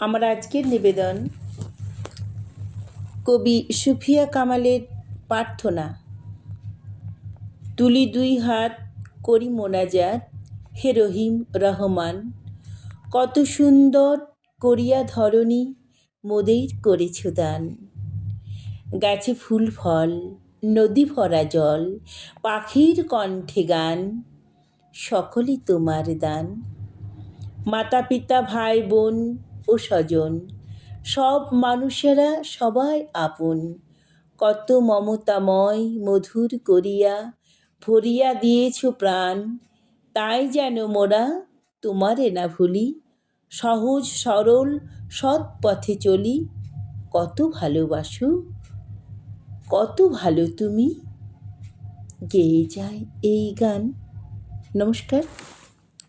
আমার আজকের নিবেদন, কবি সুফিয়া কামালের প্রার্থনা। তুলি দুই হাত করি মোনাজাত, হে রহিম রহমান, কত সুন্দর করিয়া ধরণী মোদের করেছ দান। গাছে ফুল ফল, নদী ভরা জল, পাখির কণ্ঠে গান, সকলই তোমার দান। মাতা পিতা ভাই বোন ও স্বজন সব মানুষেরা সবাই আপন। কত মমতাময় মধুর করিয়া ভরিয়া দিয়েছ প্রাণ, তাই যেন মোরা তোমারে না ভুলি। সহজ, সরল, সৎ পথে চলি। কত ভালোবাসো, কত ভালো তুমি। গেয়ে যায় এই গান। নমস্কার।